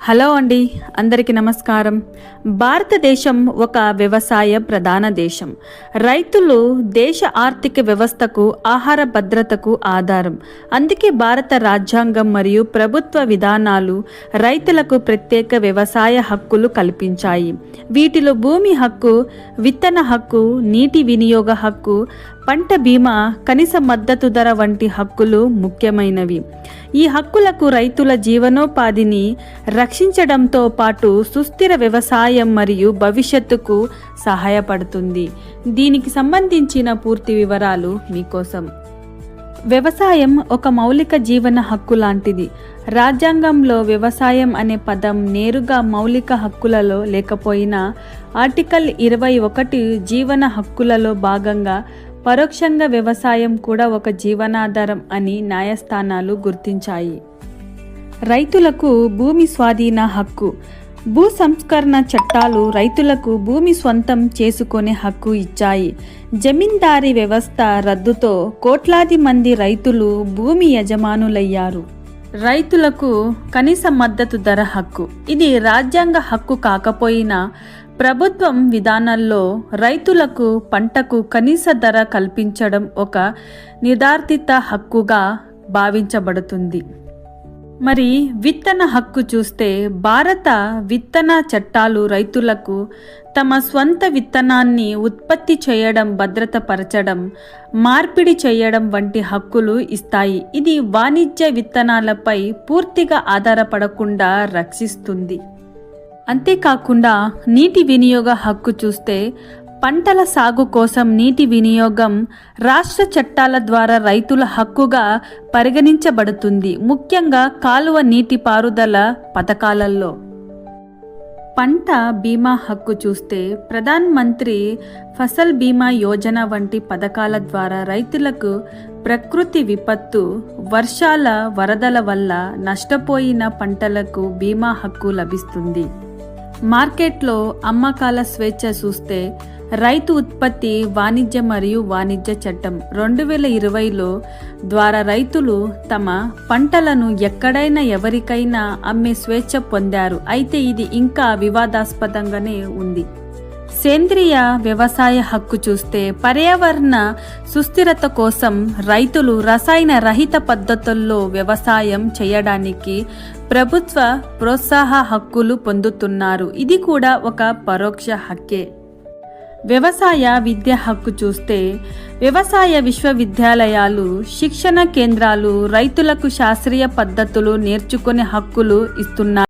Hello అండి అందరికీ నమస్కారం. భారతదేశం ఒక వ్యవసాయ ప్రధాన దేశం. రైతులు దేశ ఆర్థిక వ్యవస్థకు ఆహార భద్రతకు ఆధారం. అందుకే భారత రాజ్యాంగం మరియు ప్రభుత్వ విధానాలు రైతులకు ప్రత్యేక వ్యవసాయ హక్కులు కల్పించాయి. వీటిలో భూమి హక్కు విత్తన హక్కు నీటి వినియోగ హక్కు పంట బీమా కనీస మద్దతు ధర వంటి హక్కులు ముఖ్యమైనవి. ఈ హక్కులకు రైతుల జీవనోపాధిని రక్షించడంతో పాటు సుస్థిర వ్యవసాయం మరియు భవిష్యత్తుకు సహాయపడుతుంది. దీనికి సంబంధించిన పూర్తి వివరాలు మీకోసం. వ్యవసాయం ఒక మౌలిక జీవన హక్కు లాంటిది. రాజ్యాంగంలో వ్యవసాయం అనే పదం నేరుగా మౌలిక హక్కులలో లేకపోయినా ఆర్టికల్ ఇరవై ఒకటి జీవన హక్కులలో భాగంగా పరోక్షంగా వ్యవసాయం కూడా ఒక జీవనాధారం అని న్యాయస్థానాలు గుర్తించాయి. రైతులకు భూమి స్వాధీన హక్కు భూ సంస్కరణ చట్టాలు రైతులకు భూమి స్వంతం చేసుకునే హక్కు ఇచ్చాయి. జమీందారీ వ్యవస్థ రద్దుతో కోట్లాది మంది రైతులు భూమి యజమానులయ్యారు. రైతులకు కనీస మద్దతు ధర హక్కు. ఇది రాజ్యాంగ హక్కు కాకపోయినా ప్రభుత్వం విధానంలో రైతులకు పంటకు కనీస ధర కల్పించడం ఒక నిర్ధారిత హక్కుగా భావించబడుతుంది. మరి విత్తన హక్కు చూస్తే భారత విత్తన చట్టాలు రైతులకు తమ స్వంత విత్తనాన్ని ఉత్పత్తి చేయడం భద్రతపరచడం మార్పిడి చేయడం వంటి హక్కులు ఇస్తాయి. ఇది వాణిజ్య విత్తనాలపై పూర్తిగా ఆధారపడకుండా రక్షిస్తుంది. అంతేకాకుండా నీటి వినియోగ హక్కు చూస్తే పంటల సాగు కోసం నీటి వినియోగం రాష్ట్ర చట్టాల ద్వారా రైతుల హక్కుగా పరిగణించబడుతుంది ముఖ్యంగా కాలువ నీటి పారుదల పథకాలలో. పంట బీమా హక్కు చూస్తే ప్రధాన్ మంత్రి ఫసల్ బీమా యోజన వంటి పథకాల ద్వారా రైతులకు ప్రకృతి విపత్తు వర్షాల వరదల వల్ల నష్టపోయిన పంటలకు బీమా హక్కు లభిస్తుంది. మార్కెట్లో అమ్మకాల స్వేచ్ఛ చూస్తే రైతు ఉత్పత్తి వాణిజ్య మరియు వాణిజ్య చట్టం రెండు వేల ఇరవైలో ద్వారా రైతులు తమ పంటలను ఎక్కడైనా ఎవరికైనా అమ్మే స్వేచ్ఛ పొందారు. అయితే ఇది ఇంకా వివాదాస్పదంగానే ఉంది. సేంద్రియ వ్యవసాయ హక్కు చూస్తే పర్యావరణ సుస్థిరత కోసం రైతులు రసాయన రహిత పద్ధతుల్లో వ్యవసాయం చేయడానికి ప్రభుత్వ ప్రోత్సాహ హక్కులు పొందుతున్నారు. ఇది కూడా ఒక పరోక్ష హక్కే. వ్యవసాయ విద్య హక్కు చూస్తే వ్యవసాయ విశ్వవిద్యాలయాలు శిక్షణ కేంద్రాలు రైతులకు శాస్త్రీయ పద్ధతులు నేర్చుకునే హక్కులు ఇస్తున్నారు.